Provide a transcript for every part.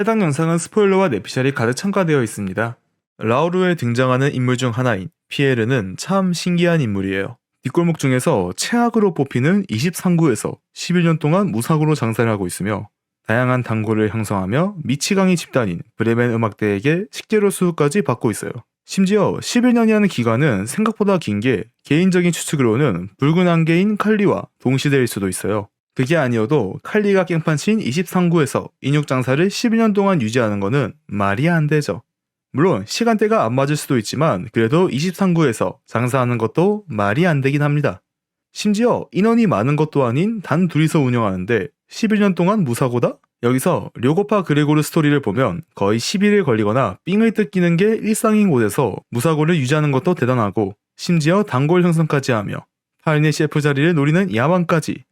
해당 영상은 스포일러와 내피셜이 가득 첨가되어 있습니다. 라우르에 등장하는 인물 중 하나인 피에르는 참 신기한 인물이에요. 뒷골목 중에서 최악으로 뽑히는 23구에서 11년 동안 무사고로 장사를 하고 있으며 다양한 단골을 형성하며 미치광이 집단인 브레멘 음악대에게 식재료 수급까지 받고 있어요. 심지어 11년이라는 기간은 생각보다 긴 게 개인적인 추측으로는 붉은 안개인 칼리와 동시대일 수도 있어요. 그게 아니어도 칼리가 깽판 친 23구에서 인육 장사를 12년 동안 유지하는 거는 말이 안 되죠. 물론 시간대가 안 맞을 수도 있지만 그래도 23구에서 장사하는 것도 말이 안 되긴 합니다. 심지어 인원이 많은 것도 아닌 단 둘이서 운영하는데 11년 동안 무사고다? 여기서 료고파 그레고르 스토리를 보면 거의 10일을 걸리거나 삥을 뜯기는 게 일상인 곳에서 무사고를 유지하는 것도 대단하고 심지어 단골 형성까지 하며 파이네 셰프 자리를 노리는 야망까지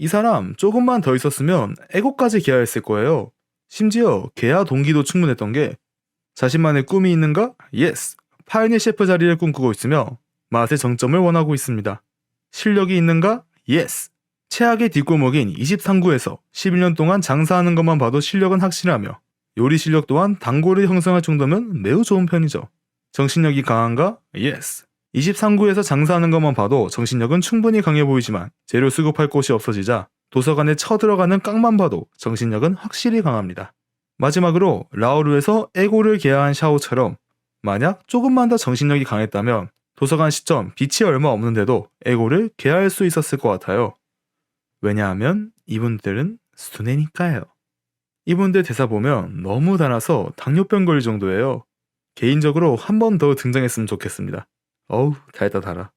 이 사람 조금만 더 있었으면 에고까지 개화했을 거예요. 심지어 개화 동기도 충분했던 게 자신만의 꿈이 있는가? 예스! 파이네 셰프 자리를 꿈꾸고 있으며 맛의 정점을 원하고 있습니다. 실력이 있는가? 예스! 최악의 뒷골목인 23구에서 11년 동안 장사하는 것만 봐도 실력은 확실하며 요리 실력 또한 단골을 형성할 정도면 매우 좋은 편이죠. 정신력이 강한가? 예스. 23구에서 장사하는 것만 봐도 정신력은 충분히 강해 보이지만 재료 수급할 곳이 없어지자 도서관에 쳐들어가는 깡만 봐도 정신력은 확실히 강합니다. 마지막으로 라오르에서 에고를 개화한 샤오처럼 만약 조금만 더 정신력이 강했다면 도서관 시점 빛이 얼마 없는데도 에고를 개화할 수 있었을 것 같아요. 왜냐하면 이분들은 수뇌니까요. 이분들 대사 보면 너무 달아서 당뇨병 걸릴 정도예요. 개인적으로 한 번 더 등장했으면 좋겠습니다. 어우, 달다 달아.